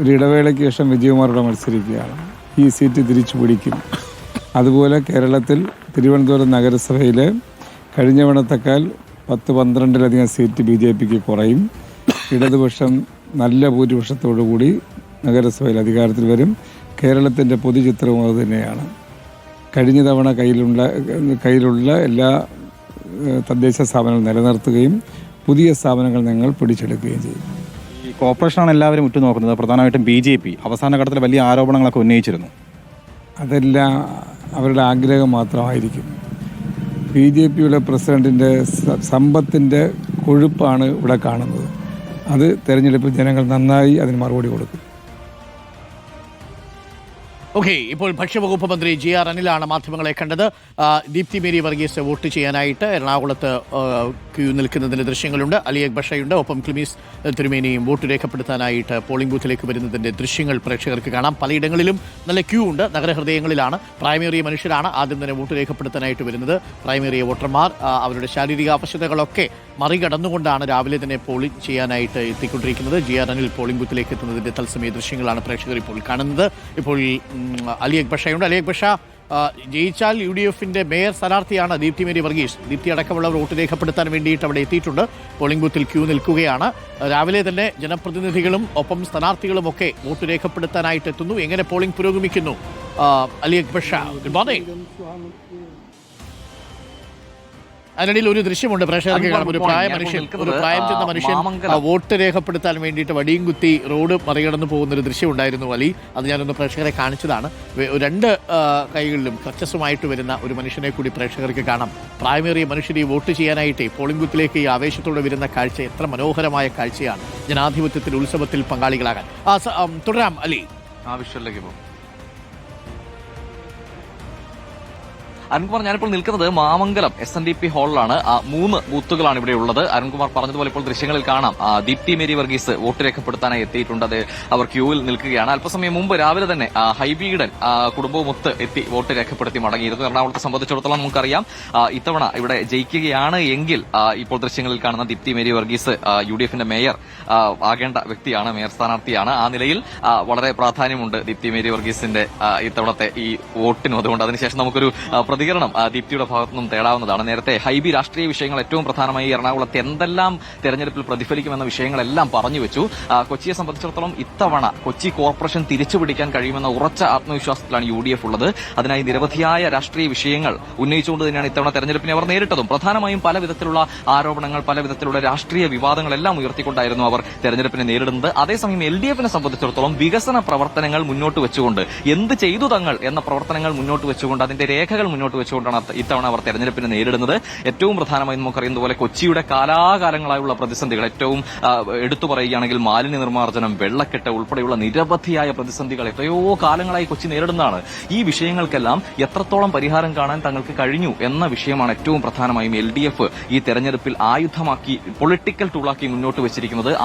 ഒരു ഇടവേളയ്ക്ക് ശേഷം വിജയകുമാറോട് മത്സരിക്കുകയാണ്. ഈ സീറ്റ് തിരിച്ചു പിടിക്കും. അതുപോലെ കേരളത്തിൽ തിരുവനന്തപുരം നഗരസഭയിൽ കഴിഞ്ഞ വണത്തേക്കാൾ പത്ത് പന്ത്രണ്ടിലധികം സീറ്റ് ബി ജെ പിക്ക് കുറയും. ഇടതുപക്ഷം നല്ല ഭൂരിപക്ഷത്തോടു കൂടി നഗരസഭയിൽ അധികാരത്തിൽ വരും. കേരളത്തിന്റെ പൊതുചിത്രവും അത് തന്നെയാണ്. കഴിഞ്ഞ തവണ കയ്യിലുള്ള കയ്യിലുള്ള എല്ലാ തദ്ദേശ സ്ഥാപനങ്ങൾ നിലനിർത്തുകയും പുതിയ സ്ഥാപനങ്ങൾ ഞങ്ങൾ പിടിച്ചെടുക്കുകയും ചെയ്യും. കോർപ്പറേഷനാണ് എല്ലാവരും ഉറ്റുനോക്കുന്നത്. പ്രധാനമായിട്ടും ബി ജെ പി. അവസാന ഘട്ടത്തിൽ വലിയ ആരോപണങ്ങളൊക്കെ ഉന്നയിച്ചിരുന്നു. അതെല്ലാം അവരുടെ ആഗ്രഹം മാത്രമായിരിക്കും. ബി ജെ പിയുടെ പ്രസിഡന്റിന്റെ സമ്പത്തിന്റെ കൊഴുപ്പാണ് ഇവിടെ കാണുന്നത്. അത് തെരഞ്ഞെടുപ്പിൽ ജനങ്ങൾ നന്നായി അതിന് മറുപടി കൊടുക്കും. ഓക്കെ ഇപ്പോൾ ഭക്ഷ്യവകുപ്പ് മന്ത്രി ജി ആർ അനിലാണ് മാധ്യമങ്ങളെ കണ്ടത്. ദീപ്തി മേരി വർഗീസ് വോട്ട് ചെയ്യാനായിട്ട് എറണാകുളത്ത് ക്യൂ നിൽക്കുന്നതിന്റെ ദൃശ്യങ്ങളുണ്ട്. അലി അക്ബഷയുണ്ട് ഒപ്പം ക്ലിമീസ് തിരുമേനിയും വോട്ട് രേഖപ്പെടുത്താനായിട്ട് പോളിംഗ് ബൂത്തിലേക്ക് വരുന്നതിന്റെ ദൃശ്യങ്ങൾ പ്രേക്ഷകർക്ക് കാണാം. പലയിടങ്ങളിലും നല്ല ക്യൂ ഉണ്ട്. നഗരഹൃദയങ്ങളിലാണ്. പ്രൈമറി മനുഷ്യരാണ് ആദ്യം തന്നെ വോട്ട് രേഖപ്പെടുത്താനായിട്ട് വരുന്നത്. പ്രൈമറി വോട്ടർമാർ അവരുടെ ശാരീരിക ആവശ്യതകളൊക്കെ മറികടന്നുകൊണ്ടാണ് രാവിലെ തന്നെ പോളിംഗ് ചെയ്യാനായിട്ട് എത്തിക്കൊണ്ടിരിക്കുന്നത്. ജി ആർ അനിൽ പോളിംഗ് ബൂത്തിലേക്ക് എത്തുന്നതിന്റെ തത്സമയ ദൃശ്യങ്ങളാണ് പ്രേക്ഷകർ ഇപ്പോൾ കാണുന്നത്. ഇപ്പോൾ അലി അക്ബഷയുണ്ട് അലി അക്ബഷ ഷാ ജയിച്ചാൽ യു ഡി എഫിന്റെ മേയർ സ്ഥാനാർത്ഥിയാണ് ദീപ്തി മേരി വർഗീസ്. ദീപ്തി അടക്കമുള്ളവർ വോട്ട് രേഖപ്പെടുത്താൻ വേണ്ടിയിട്ട് അവിടെ എത്തിയിട്ടുണ്ട്. പോളിംഗ് ബൂത്തിൽ ക്യൂ നിൽക്കുകയാണ്. രാവിലെ തന്നെ ജനപ്രതിനിധികളും ഒപ്പം സ്ഥാനാർത്ഥികളും ഒക്കെ വോട്ട് രേഖപ്പെടുത്താനായിട്ട് എത്തുന്നു എങ്ങനെ പോളിംഗ് പുരോഗമിക്കുന്നു? അലി അലി അക്ബഷ ഗുഡ് മോർണിംഗ് അതിനിടയിൽ ഒരു ദൃശ്യമുണ്ട്. പ്രേക്ഷകർക്ക് കാണാം ഒരു പ്രായ മനുഷ്യൻ ഒരു പ്രായം ചെന്ന മനുഷ്യൻ വോട്ട് രേഖപ്പെടുത്താൻ വേണ്ടിയിട്ട് വടിയും കുത്തി റോഡ് മറികടന്നു പോകുന്ന ഒരു ദൃശ്യം ഉണ്ടായിരുന്നു അലി. അത് ഞാനൊന്ന് പ്രേക്ഷകരെ കാണിച്ചതാണ്. രണ്ട് കൈകളിലും കച്ചസുമായിട്ട് വരുന്ന ഒരു മനുഷ്യനെ കൂടി പ്രേക്ഷകർക്ക് കാണാം. പ്രായമേറിയ മനുഷ്യർ ഈ വോട്ട് ചെയ്യാനായിട്ട് പോളിംഗ് ബൂത്തിലേക്ക് ഈ ആവേശത്തോടെ വരുന്ന കാഴ്ച എത്ര മനോഹരമായ കാഴ്ചയാണ്. ജനാധിപത്യത്തിൽ ഉത്സവത്തിൽ പങ്കാളികളാകാൻ. തുടരാം അലി. ആ പോകും. അരുൺകുമാർ ഞാനിപ്പോൾ നിൽക്കുന്നത് Mamangalam S N D P ഹാളിലാണ്. മൂന്ന് ബൂത്തുകളാണ് ഇവിടെ ഉള്ളത്. അരുൺകുമാർ പറഞ്ഞതുപോലെ ഇപ്പോൾ ദൃശ്യങ്ങളിൽ കാണാം. ദീപ്തി മേരി വർഗീസ് വോട്ട് രേഖപ്പെടുത്താനായി എത്തിയിട്ടുണ്ട്. അത് അവർ ക്യൂവിൽ നിൽക്കുകയാണ്. അല്പസമയം മുമ്പ് രാവിലെ തന്നെ ഹൈബീഡൻ കുടുംബവുമൊത്ത് എത്തി വോട്ട് രേഖപ്പെടുത്തി മടങ്ങിയിരുന്നു. എറണാകുളത്തെ സംബന്ധിച്ചിടത്തോളം നമുക്കറിയാം ഇത്തവണ ഇവിടെ ജയിക്കുകയാണ് എങ്കിൽ ഇപ്പോൾ ദൃശ്യങ്ങളിൽ കാണുന്ന Deepthi Mary Varghese U D എഫിന്റെ മേയർ ആകേണ്ട വ്യക്തിയാണ് മേയർ സ്ഥാനാർത്ഥിയാണ്. ആ നിലയിൽ വളരെ പ്രാധാന്യമുണ്ട് ദീപ്തി മേരി വർഗീസിന്റെ ഇത്തവണത്തെ ഈ വോട്ടിനും. അതുകൊണ്ട് അതിനുശേഷം നമുക്കൊരു ആ, പ്രതികരണം ദീപ്തിയുടെ ഭാഗത്തു നിന്നും തേടാവുന്നതാണ്. നേരത്തെ ഹൈബി രാഷ്ട്രീയ വിഷയങ്ങൾ ഏറ്റവും പ്രധാനമായി എറണാകുളത്ത് എന്തെല്ലാം തെരഞ്ഞെടുപ്പിൽ പ്രതിഫലിക്കുമെന്ന വിഷയങ്ങളെല്ലാം പറഞ്ഞു വെച്ചു. കൊച്ചിയെ സംബന്ധിച്ചിടത്തോളം ഇത്തവണ കൊച്ചി കോർപ്പറേഷൻ തിരിച്ചുപിടിക്കാൻ കഴിയുമെന്ന ഉറച്ച ആത്മവിശ്വാസത്തിലാണ് യു ഡി എഫ് ഉള്ളത്. അതിനായി നിരവധിയായ രാഷ്ട്രീയ വിഷയങ്ങൾ ഉന്നയിച്ചുകൊണ്ട് തന്നെയാണ് ഇത്തവണ തെരഞ്ഞെടുപ്പിനെ അവർ നേരിട്ടതും. പ്രധാനമായും പല വിധത്തിലുള്ള ആരോപണങ്ങൾ പല വിധത്തിലുള്ള രാഷ്ട്രീയ വിവാദങ്ങളെല്ലാം ഉയർത്തിക്കൊണ്ടായിരുന്നു അവർ തെരഞ്ഞെടുപ്പിനെ നേരിടുന്നത്. അതേസമയം എൽ ഡി എഫിനെ സംബന്ധിച്ചിടത്തോളം വികസന പ്രവർത്തനങ്ങൾ മുന്നോട്ട് വെച്ചുകൊണ്ട് എന്ത് ചെയ്തു തങ്ങൾ എന്ന പ്രവർത്തനങ്ങൾ മുന്നോട്ട് വെച്ചുകൊണ്ട് അതിന്റെ രേഖകൾ മുന്നോട്ട് വെച്ചുകൊണ്ടാണ് അത്ത- ഇത്തവണ അവർ തെരഞ്ഞെടുപ്പിനെ നേരിടുന്നത്. ഏറ്റവും പ്രധാനമായി നമുക്കറിയുന്ന പോലെ കൊച്ചിയുടെ കാലാകാലങ്ങളായുള്ള പ്രതിസന്ധികൾ. ഏറ്റവും എടുത്തു പറയുകയാണെങ്കിൽ മാലിന്യ നിർമ്മാർജനം വെള്ളക്കെട്ട് ഉൾപ്പെടെയുള്ള നിരവധിയായ പ്രതിസന്ധികൾ എത്രയോ കാലങ്ങളായി കൊച്ചി നേരിടുന്നതാണ്. ഈ വിഷയങ്ങൾക്കെല്ലാം എത്രത്തോളം പരിഹാരം കാണാൻ തങ്ങൾക്ക് കഴിഞ്ഞു എന്ന വിഷയമാണ് ഏറ്റവും പ്രധാനമായും എൽ ഈ തെരഞ്ഞെടുപ്പിൽ ആയുധമാക്കി പൊളിറ്റിക്കൽ ടൂളാക്കി മുന്നോട്ട് വെച്ചിരിക്കുന്നത്.